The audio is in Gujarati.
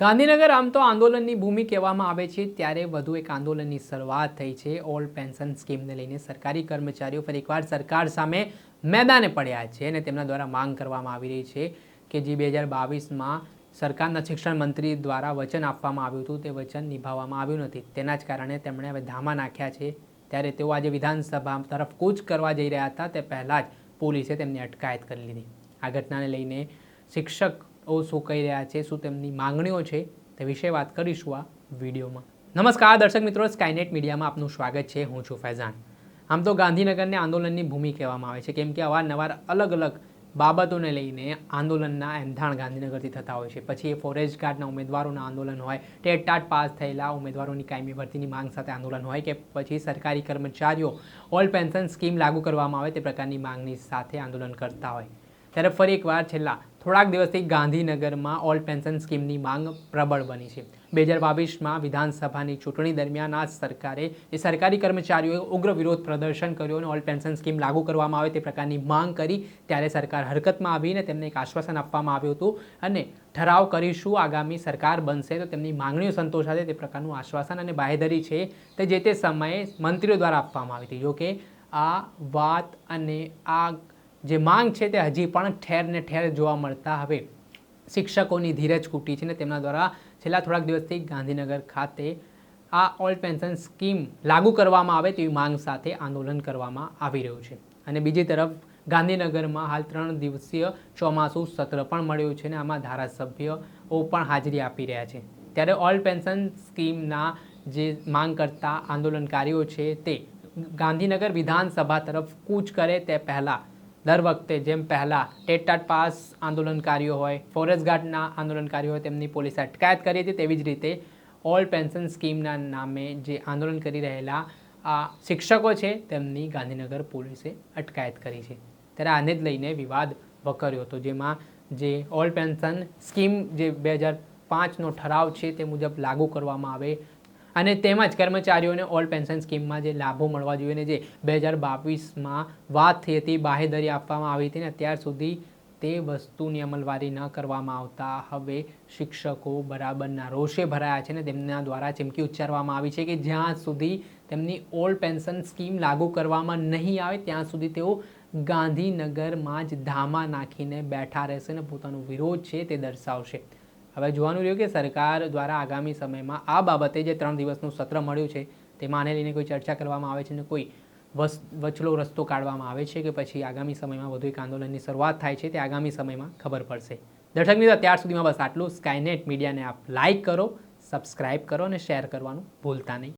ગાંધીનગર આમ તો આંદોલનની ભૂમિ કહેવામાં આવે છે, ત્યારે વધુ એક આંદોલનની શરૂઆત થઈ છે. ઓલ્ડ પેન્શન સ્કીમને લઈને સરકારી કર્મચારીઓ ફરી એકવાર સરકાર સામે મેદાને પડ્યા છે અને તેમના દ્વારા માંગ કરવામાં આવી રહી છે કે જે બે હજાર બાવીસમાં સરકારના શિક્ષણ મંત્રી દ્વારા વચન આપવામાં આવ્યું હતું, તે વચન નિભાવવામાં આવ્યું નથી. તેના જ કારણે તેમણે હવે ધામા નાખ્યા છે. ત્યારે તેઓ આજે વિધાનસભા તરફ કૂચ કરવા જઈ રહ્યા હતા. તે પહેલાં જ પોલીસે તેમની અટકાયત કરી લીધી. આ ઘટનાને લઈને શિક્ષકો શું કહી રહ્યા છે, શું તેમની માંગણીઓ છે તે વિશે વાત કરીશું આ વિડીયોમાં. નમસ્કાર, દર્શક મિત્રો સ્કાયનેટ મીડિયામાં આપનું સ્વાગત છે, હું છું ફૈઝાન. આમ તો ગાંધીનગરને આંદોલનની ભૂમિ કહેવામાં આવે છે, કેમ કે અવારનવાર અલગ અલગ બાબતોને લઈને આંદોલનના એમધાણ ગાંધીનગરથી થતા હોય છે. પછી એ ફોરેસ્ટ ગાર્ડના ઉમેદવારોના આંદોલન હોય ટેટ ટાટ પાસ થયેલા ઉમેદવારોની કાયમી ભરતીની માંગ સાથે આંદોલન હોય કે પછી સરકારી કર્મચારીઓ ઓલ્ડ પેન્શન સ્કીમ લાગુ કરવામાં આવે તે પ્રકારની માંગની સાથે આંદોલન કરતા હોય. ત્યારે ફરી એકવાર છેલ્લા થોડાક દિવસથી ગાંધીનગરમાં ઓલ પેન્શન સ્કીમની માંગ પ્રબળ બની છે. બે હજાર બાવીસમાં વિધાનસભાની ચૂંટણી દરમિયાન આ સરકારે એ સરકારી કર્મચારીઓએ ઉગ્ર વિરોધ પ્રદર્શન કર્યું અને ઓલ પેન્શન સ્કીમ લાગુ કરવામાં આવે તે પ્રકારની માંગ કરી. ત્યારે સરકાર હરકતમાં આવીને તેમને એક આશ્વાસન આપવામાં આવ્યું હતું અને ઠરાવ કરીશું આગામી સરકાર બનશે તો તેમની માંગણીઓ સંતોષાશે તે પ્રકારનું આશ્વાસન અને બાહેધરી છે તે જે તે સમયે મંત્રીઓ દ્વારા આપવામાં આવી હતી. જોકે આ વાત અને આ જે માંગ છે તે હજી પણ ઠેર ને ઠેર જોવા મળતા હવે. શિક્ષકોની ધીરજ કૂટી છે ને તેમના દ્વારા છેલ્લા થોડાક દિવસથી ગાંધીનગર ખાતે આ ઓલ્ડ પેન્શન સ્કીમ લાગુ કરવામાં આવે તેવી માંગ સાથે આંદોલન કરવામાં આવી રહ્યું છે. અને બીજી તરફ ગાંધીનગરમાં હાલ ત્રણ દિવસીય ચોમાસું સત્ર પણ મળ્યું છે અને આમાં ધારાસભ્યઓ પણ હાજરી આપી રહ્યા છે. ત્યારે ઓલ્ડ પેન્શન સ્કીમના જે માંગ કરતા આંદોલનકારીઓ છે તે ગાંધીનગર વિધાનસભા તરફ કૂચ કરે તે પહેલાં દર વખતે જેમ પહેલાં ટેટાટ પાસ આંદોલનકારીઓ હોય, ફોરેસ્ટ ગાર્ડના આંદોલનકારીઓ હોય, તેમની પોલીસે અટકાયત કરી હતી, તેવી જ રીતે ઓલ્ડ પેન્શન સ્કીમના નામે જે આંદોલન કરી રહેલા આ શિક્ષકો છે, તેમની ગાંધીનગર પોલીસે અટકાયત કરી છે. ત્યારે આને જ લઈને વિવાદ વકર્યો હતો, જેમાં જે ઓલ્ડ પેન્શન સ્કીમ જે બે હજાર પાંચનો ઠરાવ છે, તે મુજબ લાગુ કરવામાં આવે અને તેમજ કર્મચારીઓને ઓલ પેન્શન સ્કીમમાં જે લાભો મળવા જોઈએ ને જે બે હજાર બાવીસમાં વાત થઈ હતી, બાહેધરી આપવામાં આવી હતી ને અત્યાર સુધી તે વસ્તુની અમલવારી ન કરવામાં આવતા હવે શિક્ષકો બરાબરના રોષે ભરાયા છે ને તેમના દ્વારા ચીમકી ઉચ્ચારવામાં આવી છે કે જ્યાં સુધી તેમની ઓલ્ડ પેન્શન સ્કીમ લાગુ કરવામાં નહીં આવે, ત્યાં સુધી તેઓ ગાંધીનગરમાં જ ધામા નાખીને બેઠા રહેશે ને પોતાનો વિરોધ છે તે દર્શાવશે. હવે જોવાનું રહ્યું કે સરકાર દ્વારા આગામી સમયમાં આ બાબતે જે ત્રણ દિવસનું સત્ર મળ્યું છે, તેમાં આને લઈને કોઈ ચર્ચા કરવામાં આવે છે ને કોઈ વસ, વચલો રસ્તો કાઢવામાં આવે છે કે પછી આગામી સમયમાં વધુ એક આંદોલનની શરૂઆત થાય છે તે આગામી સમયમાં ખબર પડશે. દર્શક મિત્રો, અત્યાર સુધીમાં બસ આટલું સ્કાયનેટ મીડિયાને આપ લાઇક કરો સબસ્ક્રાઇબ કરો અને શેર કરવાનું ભૂલતા નહીં.